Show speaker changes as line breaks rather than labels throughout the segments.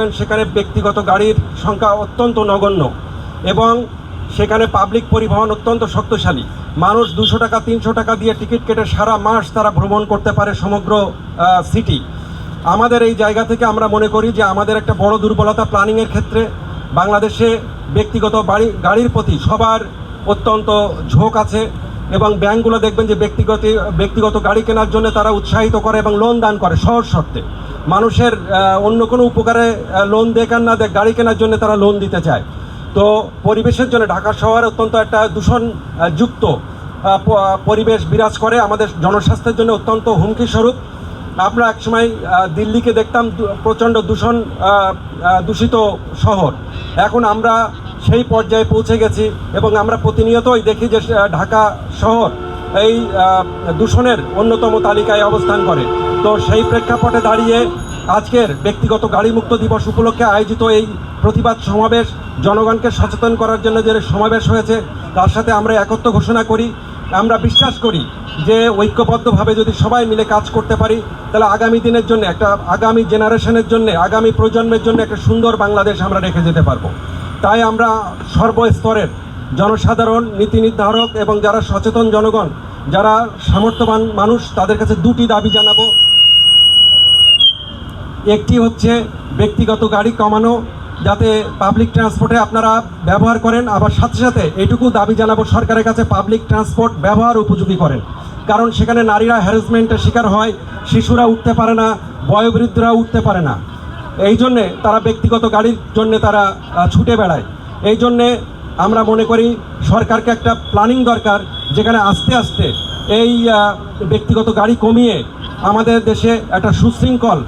দেখবেন সেখানে ব্যক্তিগত গাড়ির সংখ্যা অত্যন্ত নগণ্য এবং সেখানে পাবলিক পরিবহন অত্যন্ত শক্তিশালী। মানুষ দুশো টাকা, তিনশো টাকা দিয়ে টিকিট কেটে সারা মাস তারা ভ্রমণ করতে পারে সমগ্র সিটি আমাদের এই জায়গা থেকে আমরা মনে করি যে আমাদের একটা বড় দুর্বলতা প্ল্যানিংয়ের ক্ষেত্রে বাংলাদেশে ব্যক্তিগত বাড়ি, গাড়ির প্রতি সবার অত্যন্ত ঝোঁক আছে এবং ব্যাংকগুলো দেখবেন যে ব্যক্তিগত ব্যক্তিগত গাড়ি কেনার জন্য তারা উৎসাহিত করে এবং লোন দান করে সহজ শর্তে। মানুষের অন্য কোনো উপকারে লোন দেখ আর না দেখ গাড়ি কেনার জন্য তারা লোন দিতে চায়। তো পরিবেশের জন্য ঢাকা শহর অত্যন্ত একটা দূষণ যুক্ত পরিবেশ বিরাজ করে। আমাদের জনস্বাস্থ্যের জন্য অত্যন্ত হুমকি স্বরূপ। আমরা একসময় দিল্লিকে দেখতাম প্রচণ্ড দূষণ দূষিত শহর। এখন আমরা সেই পর্যায়ে পৌঁছে গেছি এবং আমরা প্রতিনিয়তই দেখি যে ঢাকা শহর এই দূষণের অন্যতম তালিকায় অবস্থান করে। তো সেই প্রেক্ষাপটে দাঁড়িয়ে আজকের ব্যক্তিগত গাড়ি মুক্ত দিবস উপলক্ষে আয়োজিত এই প্রতিবাদ সমাবেশ জনগণকে সচেতন করার জন্য যে সমাবেশ হয়েছে, তার সাথে আমরা একত্র ঘোষণা করি। আমরা বিশ্বাস করি যে ঐক্যবদ্ধভাবে যদি সবাই মিলে কাজ করতে পারি, তাহলে আগামী দিনের জন্য একটা, আগামী জেনারেশনের জন্য, আগামী প্রজন্মের জন্য একটা সুন্দর বাংলাদেশ আমরা রেখে যেতে পারব। তাই আমরা সর্বস্তরের জনসাধারণ, নীতি নির্ধারক এবং যারা সচেতন জনগণ যারা সামর্থ্যবান মানুষ, তাদের কাছে দুটি দাবি জানাব। একটি হচ্ছে ব্যক্তিগত গাড়ি কমানো, যাতে পাবলিক ট্রান্সপোর্টে আপনারা ব্যবহার করেন। আবার সাথে সাথে এটুকু দাবি জানাব, সরকারের কাছে পাবলিক ট্রান্সপোর্ট ব্যবহার উপযোগী করেন। কারণ সেখানে নারীরা হ্যারাসমেন্টের শিকার হয়, শিশুরা উঠতে পারে না, বয়োবৃদ্ধরা উঠতে পারে না। এই জন্যে তারা ব্যক্তিগত গাড়ির জন্যে তারা ছুটে বেড়ায়। এই জন্যে আমরা মনে করি সরকারকে একটা প্ল্যানিং দরকার, যেখানে আস্তে আস্তে এই ব্যক্তিগত গাড়ি কমিয়ে আমাদের দেশে একটা সুশৃঙ্খল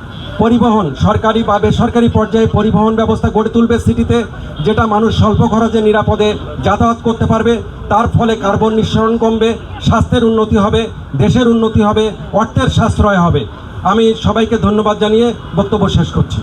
পরিবহন, সরকারি বা বেসরকারি পর্যায়ে পরিবহন ব্যবস্থা গড়ে তুলবে সিটিতে, যেটা মানুষ স্বল্প খরচে নিরাপদে যাতায়াত করতে পারবে। তার ফলে কার্বন নিঃসরণ কমবে, স্বাস্থ্যের উন্নতি হবে, দেশের উন্নতি হবে, অর্থের সাশ্রয় হবে। আমি সবাইকে ধন্যবাদ জানিয়ে বক্তব্য শেষ করছি।